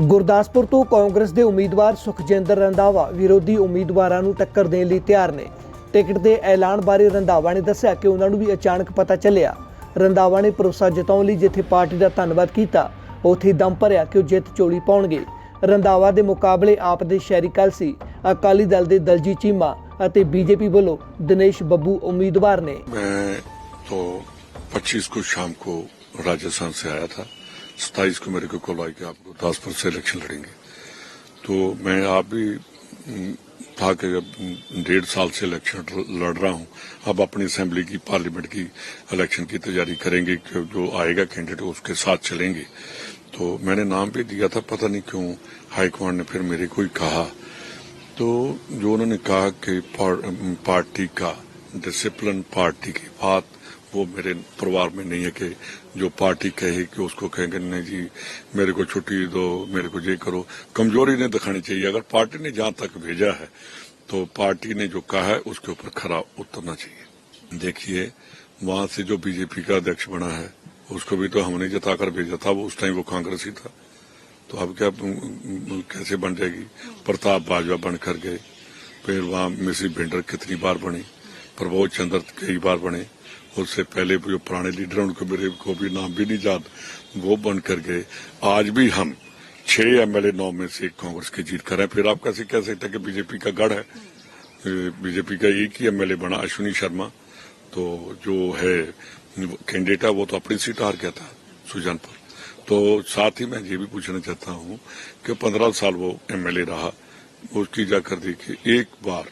ਗੁਰਦਾਸਪੁਰ ਤੋਂ ਕਾਂਗਰਸ ਦੇ ਉਮੀਦਵਾਰ ਸੁਖਜਿੰਦਰ ਰੰਧਾਵਾ ਵਿਰੋਧੀ ਉਮੀਦਵਾਰਾਂ ਨੂੰ ਟੱਕਰ ਦੇਣ ਲਈ ਤਿਆਰ ਨੇ। ਟਿਕਟ ਦੇ ਐਲਾਨ ਬਾਰੇ ਰੰਧਾਵਾ ਨੇ ਦੱਸਿਆ ਕਿ ਉਹਨਾਂ ਨੂੰ ਵੀ ਅਚਾਨਕ ਪਤਾ ਚੱਲਿਆ। ਰੰਧਾਵਾ ਨੇ ਭਰੋਸਾ ਜਤਾਉਣ ਲਈ ਜਿੱਥੇ ਪਾਰਟੀ ਦਾ ਧੰਨਵਾਦ ਕੀਤਾ ਉੱਥੇ ਦਮ ਭਰਿਆ ਕਿ ਉਹ ਜਿੱਤ ਚੋਲੀ ਪਾਉਣਗੇ। ਰੰਧਾਵਾ ਦੇ ਮੁਕਾਬਲੇ ਆਪ ਦੇ ਸ਼ਹਿਰੀ ਕੱਲ ਸੀ ਅਕਾਲੀ ਦਲ ਦੇ ਦਲਜੀ ਚੀਮਾ ਅਤੇ ਬੀਜੇਪੀ ਵੱਲੋਂ ਦਿਨੇਸ਼ ਬੱਬੂ ਉਮੀਦਵਾਰ ਨੇ। ਮੈਂ تو پچیس کو شام کو راجستھان سے آیا تھا۔ ستائیس کو میرے کو کال آئی کہ آپ گرداس پر سے الیکشن لڑیں گے۔ تو میں آپ بھی تھا کہ ڈیڑھ سال سے الیکشن لڑ رہا ہوں۔ اب اپنی اسمبلی کی، پارلیمنٹ کی الیکشن کی تیاری کریں گے کہ جو آئے گا کینڈیڈیٹ اس کے ساتھ چلیں گے۔ تو میں نے نام بھی دیا تھا، پتہ نہیں کیوں ہائی کمانڈ نے پھر میرے کو ہی کہا۔ تو جو انہوں نے کہا کہ پارٹی کا ڈسپلن پارٹی کی بات وہ میرے پروار میں نہیں ہے کہ جو پارٹی کہے کہ اس کو کہیں کہ نہیں جی میرے کو چھٹی دو، میرے کو یہ کرو۔ کمزوری نہیں دکھانی چاہیے۔ اگر پارٹی نے جہاں تک بھیجا ہے، تو پارٹی نے جو کہا ہے، اس کے اوپر کھرا اترنا چاہیے۔ دیکھیے، وہاں سے جو بی جے پی کا ادھیش بنا ہے، اس کو بھی تو ہم نے جتا کر بھیجا تھا، وہ اس ٹائم وہ کانگریسی تھا۔ تو اب کیا کیسے بن جائے گی؟ پرتاپ باجوا بن کر گئے۔ پھر وہاں مسری بینڈر کتنی بار بنی۔ پربوز چندر کئی بار بنے۔ اس سے پہلے جو پرانے لیڈر ان کو میرے کو بھی نام بھی نہیں یاد۔ وہ بن کر گئے۔ آج بھی ہم چھ ایم ایل اے نو میں سے کانگریس کی جیت کر رہے ہیں۔ پھر آپ کیسے کہہ سکتے ہیں کہ بی جے پی کا گڑھ ہے؟ بی جے پی کا ایک ہی ایم ایل اے بنا، اشونی شرما۔ تو جو ہے، کینڈیڈیٹ ہے، وہ تو اپنی سیٹ ہار گیا تھا، سجان پر تو ساتھ ہی میں یہ بھی پوچھنا چاہتا ہوں کہ پندرہ سال وہ ایم ایل اے رہا۔ اس کی جا کر دیکھیے، ایک بار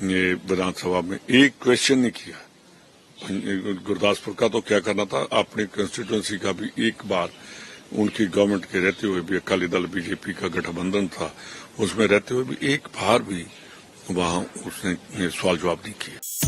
بدان سبھا میں ایک کوشچن نہیں کیا۔ گرداسپور کا تو کیا کرنا تھا؟ اپنی کنسٹیٹوئنسی کا بھی ایک بار ان کی گورنمنٹ کے رہتے ہوئے بھی اکالی دل بی جے پی کا گٹھ بندھن تھا۔ اس میں رہتے ہوئے بھی ایک بار بھی وہاں اس نے سوال جواب نہیں کیا۔